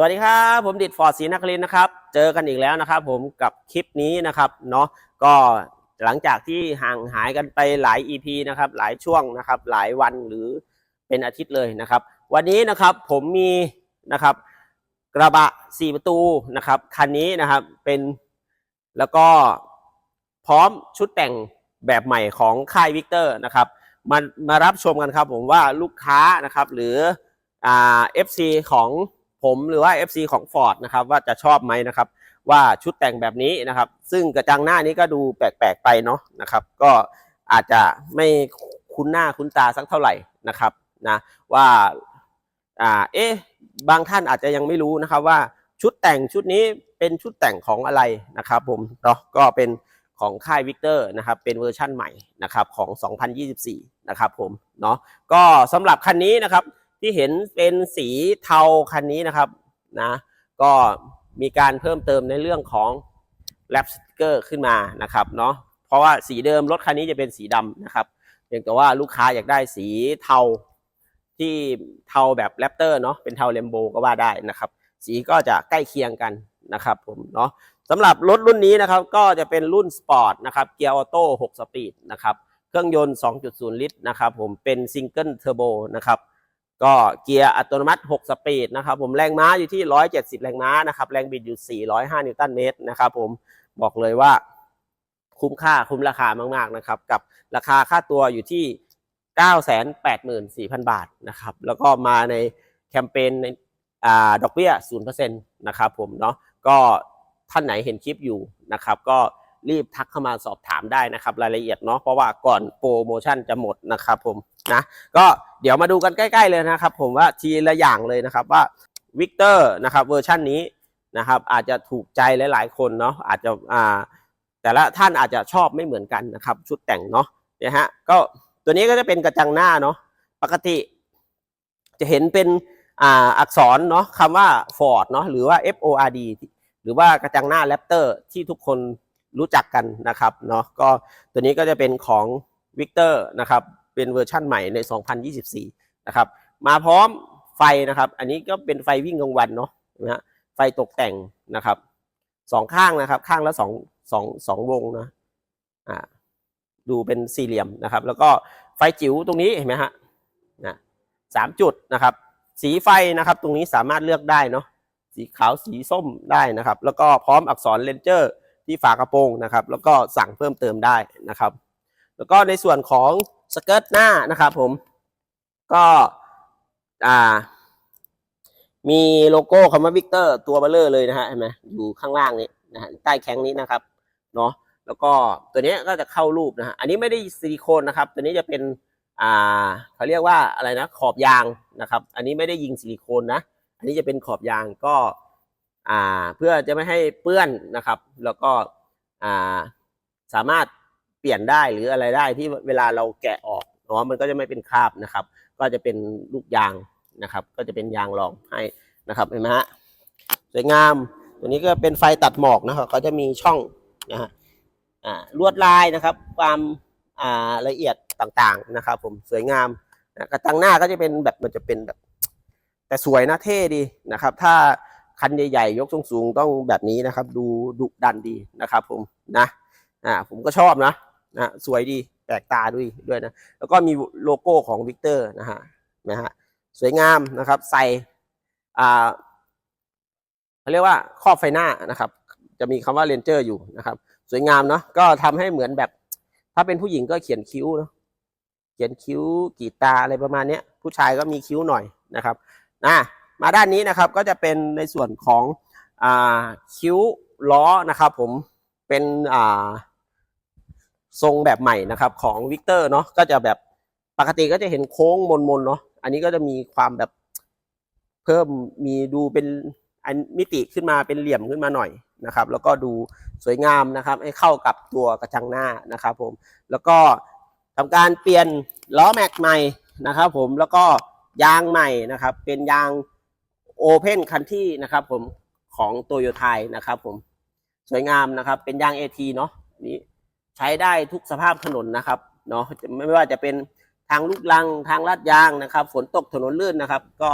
สวัสดีครับผมดิดฟอร์ดศรีนครินนะครับ เจอกันอีกแล้วนะครับ ผมกับคลิปนี้นะครับเนาะก็หลังจากที่ห่างหายกันไปหลาย EP นะครับหลายช่วงนะครับ หลายวันหรือเป็นอาทิตย์เลยนะครับ วันนี้นะครับผมมีนะครับกระบะสี่ประตูนะครับคันนี้นะครับเป็นแล้วก็พร้อมชุดแต่งแบบใหม่ของค่ายวิกเตอร์นะครับมามารับชมกันครับผมว่าลูกค้านะครับหรืออ่า FC ของ ผมหรือว่า FC ของ Ford นะครับว่าจะชอบไหมนะครับ ว่าชุดแต่งแบบนี้นะครับ ซึ่งกระจังหน้านี้ก็ดูแปลกๆไปเนาะนะครับ ก็อาจจะไม่คุ้นหน้าคุ้นตาสักเท่าไหร่นะครับนะว่าอ่าเอ๊ะบางท่านอาจจะยังไม่รู้นะครับว่าชุดแต่งชุดนี้เป็นชุดแต่งของอะไรนะครับผมเนาะก็เป็นของค่ายวิกเตอร์นะครับเป็นเวอร์ชั่นใหม่นะครับของ 2024 นะครับผมเนาะก็สำหรับคันนี้นะครับ ที่เห็นเป็นสีเทาคันนี้นะครับนะก็มีการเพิ่มเติมในเรื่องของแรปสติกเกอร์ขึ้นมานะครับเนาะเพราะว่าสีเดิมรถคันนี้จะเป็นสีดำนะครับเพียงแต่ว่าลูกค้าอยากได้สีเทาที่เทาแบบแรปเตอร์เนาะเป็นเทาเลมโบก็ว่าได้นะครับ สีก็จะใกล้เคียงกันนะครับผมเนาะสำหรับรถรุ่นนี้นะครับก็จะเป็นรุ่นสปอร์ตนะครับเกียร์ออโต้6สปีดนะครับเครื่องยนต์ 2.0 ลิตรนะครับผมเป็นซิงเกิลเทอร์โบนะครับ ก็เกียร์อัตโนมัติ 6 สปีดนะครับผมแรงม้าอยู่ที่ 170 แรงม้านะครับแรงบิดอยู่ 405 นิวตันเมตรนะครับผมบอกเลยว่าคุ้มค่าคุ้มราคามากๆนะครับกับราคาค่าตัวอยู่ที่ 984,000 บาทนะครับแล้วก็มาในแคมเปญในอ่าดอกเบี้ยศูนย์เปอร์เซ็นต์นะครับผมเนาะก็ท่านไหนเห็นคลิปอยู่นะครับก็ รีบทักเข้ามาสอบถามได้นะครับ รายละเอียดเนาะเพราะว่าก่อนโปรโมชั่นจะหมดนะครับผมนะก็เดี๋ยวมาดูกันใกล้ ๆเลยนะครับ ผมว่าทีละอย่างเลยนะครับว่าวิกเตอร์นะครับเวอร์ชันนี้นะครับอาจจะถูกใจหลาย ๆ คนเนาะอาจจะอ่าแต่ละท่านอาจจะชอบไม่เหมือนกันนะครับ ชุดแต่งเนาะเนี่ยฮะก็ตัวนี้ก็จะเป็นกระจังหน้าเนาะปกติ จะเห็นเป็นอ่าอักษรเนาะคำว่า Ford เนาะหรือว่า F O R D หรือว่ากระจังหน้าแรปเตอร์ที่ทุกคน รู้จักกันนะครับเนาะก็ตัวนี้ก็จะเป็นของ Victor นะครับเป็นเวอร์ชั่นใหม่ใน 2024 นะครับมาพร้อมไฟนะครับ อันนี้ก็เป็นไฟวิ่งกลางวันเนาะนะฮะไฟตกแต่งนะครับสองข้างนะครับข้างละสองสองสองวงนะอ่าดูเป็นสี่เหลี่ยมนะครับ แล้วก็ไฟจิ๋วตรงนี้เห็นไหมฮะนะสามจุดนะครับ สีไฟนะครับ ตรงนี้สามารถเลือกได้เนาะสีขาวสีส้มได้นะครับ แล้วก็พร้อมอักษรเลนเจอร์ ที่ฝากระโปรงนะครับ แล้วก็สั่งเพิ่มเติมได้นะครับ แล้วก็ในส่วนของสเกิร์ตหน้านะครับผมก็อ่ามีโลโก้คำว่าวิกเตอร์ตัวเบลเลอร์เลยนะฮะเห็นไหมอยู่ข้างล่างนี้นะฮะใต้แข้งนี้นะครับเนาะแล้วก็ตัวนี้ก็จะเข้ารูปนะฮะอันนี้ไม่ได้ซิลิโคนนะครับ ตัวนี้จะเป็นอ่าเขาเรียกว่าอะไรนะขอบยางนะครับ อันนี้ไม่ได้ยิงซิลิโคนนะ อันนี้จะเป็นขอบยางก็ อ่าเพื่อจะไม่ให้เปื้อนนะครับ แล้วก็อ่าสามารถเปลี่ยนได้หรืออะไรได้ที่เวลาเราแกะออกเนาะมันก็จะไม่เป็นคราบนะครับ ก็จะเป็นลูกยางนะครับ ก็จะเป็นยางรองให้นะครับเห็นไหมฮะสวยงาม ตัวนี้ก็เป็นไฟตัดหมอกนะครับเขาจะมีช่องนะฮะอ่าลวดลายนะครับ ความอ่าละเอียดต่างๆนะครับ ผมสวยงามนะกระจังหน้าก็จะเป็นแบบมันจะเป็นแบบ แต่สวยนะเท่ดีนะครับ ถ้า คันใหญ่ๆยกสูงๆต้องแบบนี้นะครับ ดูดุดันดีนะครับ ผมนะอ่าผมก็ชอบนะนะสวยดีแปลกตาด้วยด้วยนะแล้วก็มีโลโก้ของวิกเตอร์นะฮะนะฮะสวยงามนะครับ ใส่อ่าเขาเรียกว่าครอบไฟหน้านะครับ จะมีคำว่าเรนเจอร์อยู่นะครับ สวยงามเนาะก็ทำให้เหมือนแบบ ถ้าเป็นผู้หญิงก็เขียนคิ้วเนาะเขียนคิ้วกีตาอะไรประมาณเนี้ย ผู้ชายก็มีคิ้วหน่อยนะครับนะ มาด้านนี้นะครับก็จะเป็นในส่วนของอคิ้วล้อนะครับ ผมเป็นทรงแบบใหม่นะครับ ของวิกเตอร์เนาะก็จะแบบปกติก็จะเห็นโค้งมนๆเนาะอันนี้ก็จะมีความแบบเพิ่มมีดูเป็นอันมิติขึ้นมาเป็นเหลี่ยมขึ้นมาหน่อยนะครับ แล้วก็ดูสวยงามนะครับ ให้เข้ากับตัวกระจังหน้านะครับ ผมแล้วก็ทำการเปลี่ยนล้อแม็กใหม่นะครับ ผมแล้วก็ยางใหม่นะครับ เป็นยาง โอเพนคันที่นะครับผมของโตโยไทยนะครับผมสวยงามนะครับ เป็นยางเอทีเนาะนี้ใช้ได้ทุกสภาพถนนนะครับเนาะไม่ว่าจะเป็นทางลูกลังทางลาดยางนะครับ ฝนตกถนนลื่นนะครับ ก็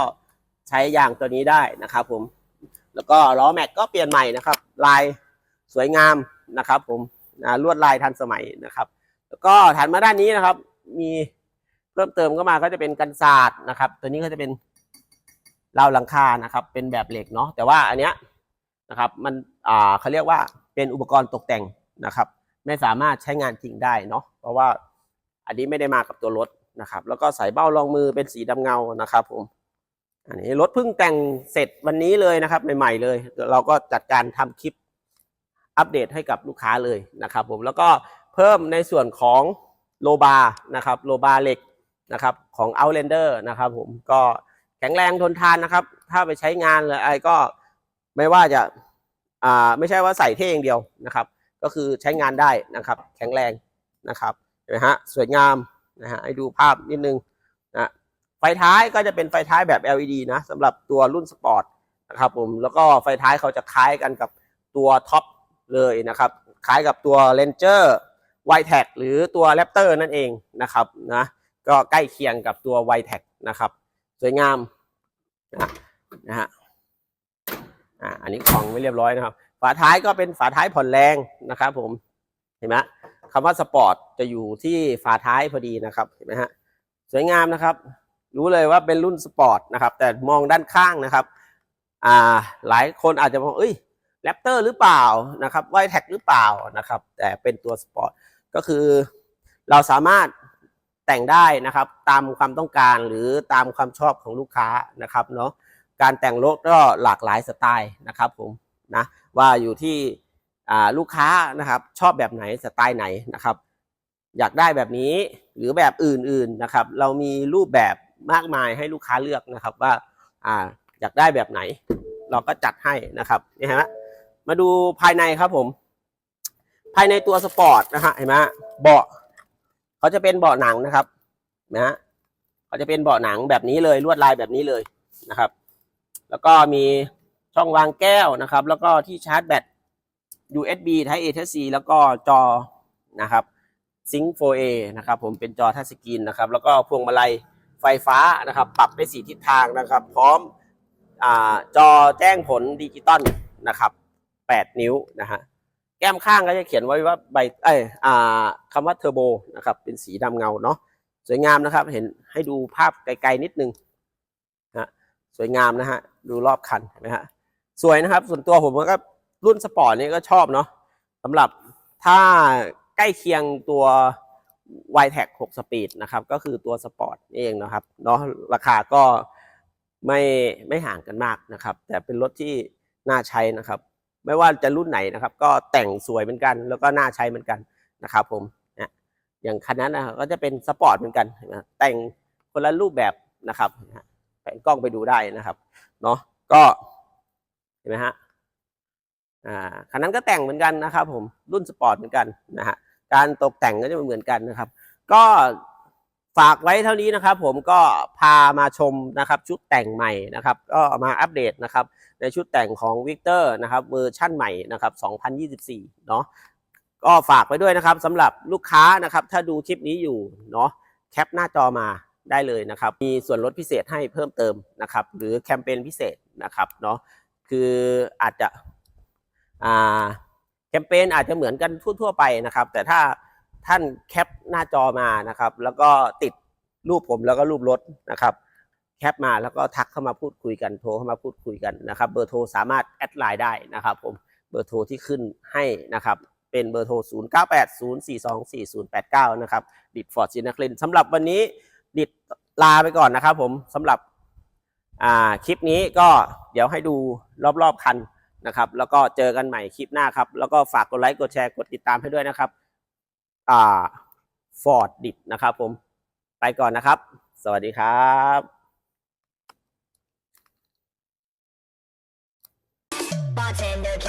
ใช้ยางตัวนี้ได้นะครับผมแล้วก็ล้อแม็กก็เปลี่ยนใหม่นะครับ ลายสวยงามนะครับ ผมนะลวดลายทันสมัยนะครับ แล้วก็ถัดมาด้านนี้นะครับ มีเพิ่มเติมเข้ามาก็จะเป็นกันศาสตร์นะครับ ตัวนี้ก็จะเป็น ราวหลังคานะครับ เป็นแบบเหล็กเนาะแต่ว่าอันเนี้ยนะครับมันอ่าเขาเรียกว่าเป็นอุปกรณ์ตกแต่งนะครับ ไม่สามารถใช้งานจริงได้เนาะเพราะว่าอันนี้ไม่ได้มากับตัวรถนะครับ แล้วก็ใส่เบ้ารองมือเป็นสีดำเงานะครับผมอันนี้รถเพิ่งแต่งเสร็จวันนี้เลยนะครับใหม่ๆเลย เราก็จัดการทำคลิปอัปเดตให้กับลูกค้าเลยนะครับ ผมแล้วก็เพิ่มในส่วนของโลบานะครับโลบาเหล็กนะครับของ Outlander นะครับผมก็ แข็งแรงทนทานนะครับ ถ้าไปใช้งานหรืออะไรก็ไม่ว่าจะอ่าไม่ใช่ว่าใส่เท่อย่างเดียวนะครับ ก็คือใช้งานได้นะครับ แข็งแรงนะครับเห็นไหมฮะสวยงามนะฮะให้ดูภาพนิดนึงนะไฟท้ายก็จะเป็นไฟท้ายแบบ LED นะสำหรับตัวรุ่นสปอร์ตนะครับผมแล้วก็ไฟท้ายเขาจะคล้ายกันกับตัวท็อปเลยนะครับคล้ายกับตัว Ranger y t e c หรือตัว Raptor นั่นเองนะครับนะก็ใกล้เคียงกับตัว y t e c นะครับ สวยงามนะนะฮะอ่าอันนี้ของไม่เรียบร้อยนะครับ ฝาท้ายก็เป็นฝาท้ายผ่อนแรงนะครับ ผมเห็นไหมคำว่าสปอร์ตจะอยู่ที่ฝาท้ายพอดีนะครับเห็นไหมฮะสวยงามนะครับ รู้เลยว่าเป็นรุ่นสปอร์ตนะครับ แต่มองด้านข้างนะครับอ่าหลายคนอาจจะมองเอ้ยแรปเตอร์หรือเปล่านะครับไวแท็กหรือเปล่านะครับ แต่เป็นตัวสปอร์ตก็คือเราสามารถ แต่งได้นะครับตามความต้องการหรือตามความชอบของลูกค้านะครับเนาะการแต่งรถก็หลากหลายสไตล์นะครับผมนะว่าอยู่ที่ลูกค้านะครับชอบแบบไหนสไตล์ไหนนะครับ อยากได้แบบนี้หรือแบบอื่นๆนะครับ เรามีรูปแบบมากมายให้ลูกค้าเลือกนะครับว่าอ่าอยากได้แบบไหน เราก็จัดให้นะครับนี่ฮะมาดูภายในครับผม ภายในตัวสปอร์ตนะฮะเห็นไหมเบาะ เขาจะเป็นเบาะหนังนะครับนะฮะเขาจะเป็นเบาะหนังแบบนี้เลยลวดลายแบบนี้เลยนะครับ แล้วก็มีช่องวางแก้วนะครับ แล้วก็ที่ชาร์จแบต USB Type A Type C แล้วก็จอนะครับ Sync 4A นะครับผมเป็นจอทัชสกรีนนะครับ แล้วก็พวงมาลัยไฟฟ้านะครับ ปรับได้สีทิศทางนะครับ พร้อมอจอแจ้งผลดิจิตอลนะครับ 8 นิ้วนะฮะ แก้มข้างก็จะเขียนไว้ว่าใบเอ้อ่าคำว่าเทอร์โบนะครับเป็นสีดำเงาเนาะสวยงามนะครับ เห็นให้ดูภาพไกลๆนิดนึงนะสวยงามนะฮะดูรอบคันเห็นไหมฮะสวยนะครับ ส่วนตัวผมก็รุ่นสปอร์ตนี่ก็ชอบเนาะสำหรับถ้าใกล้เคียงตัว y t e c 6 Speed นะครับ ก็คือตัวสปอร์ตนี่เองนะครับเนาะราคาก็ไม่ไม่ห่างกันมากนะครับ แต่เป็นรถที่น่าใช้นะครับ ไม่ว่าจะรุ่นไหนนะครับ ก็แต่งสวยเหมือนกัน แล้วก็น่าใช้เหมือนกันนะครับ ผมนะอย่างคันนั้นนะก็จะเป็นสปอร์ตเหมือนกันนะแต่งคนละรูปแบบนะครับแผนกล้องไปดูได้นะครับเนาะก็เห็นไหมฮะอ่าคันนั้นก็แต่งเหมือนกันนะครับ ผมรุ่นสปอร์ตเหมือนกันนะฮะการตกแต่งก็จะเหมือนกันนะครับ ก็ ฝากไว้เท่านี้นะครับ ผมก็พามาชมนะครับชุดแต่งใหม่นะครับ ก็มาอัปเดตนะครับในชุดแต่งของวิกเตอร์นะครับเวอร์ชั่นใหม่นะครับ 2024 เนาะก็ฝากไว้ด้วยนะครับสำหรับลูกค้านะครับ ถ้าดูคลิปนี้อยู่เนาะแคปหน้าจอมาได้เลยนะครับ มีส่วนลดพิเศษให้เพิ่มเติมนะครับ หรือแคมเปญพิเศษนะครับเนาะคืออาจจะแคมเปญอาจจะเหมือนกันทั่ว ๆ ไปนะครับ แต่ถ้า ท่านแคปหน้าจอมานะครับ แล้วก็ติดรูปผมแล้วก็รูปรถนะครับ แคปมาแล้วก็ทักเข้ามาพูดคุยกันโทรเข้ามาพูดคุยกันนะครับ เบอร์โทรสามารถแอดไลน์ได้นะครับผมเบอร์โทรที่ขึ้นให้นะครับเป็นเบอร์โทร 0 9 8 0 4 2 4 0 8 9 นะครับ ดิดฟอร์ดซินคลินสำหรับวันนี้ดิดลาไปก่อนนะครับผมสำหรับคลิปนี้ก็เดี๋ยวให้ดูรอบๆคันนะครับ แล้วก็เจอกันใหม่คลิปหน้าครับ แล้วก็ฝากกดไลค์ กดแชร์ กดติดตามให้ด้วยนะครับ อ่าฟอร์ดดิบนะครับผมไปก่อนนะครับ สวัสดีครับบาร์เทนเดอร์แ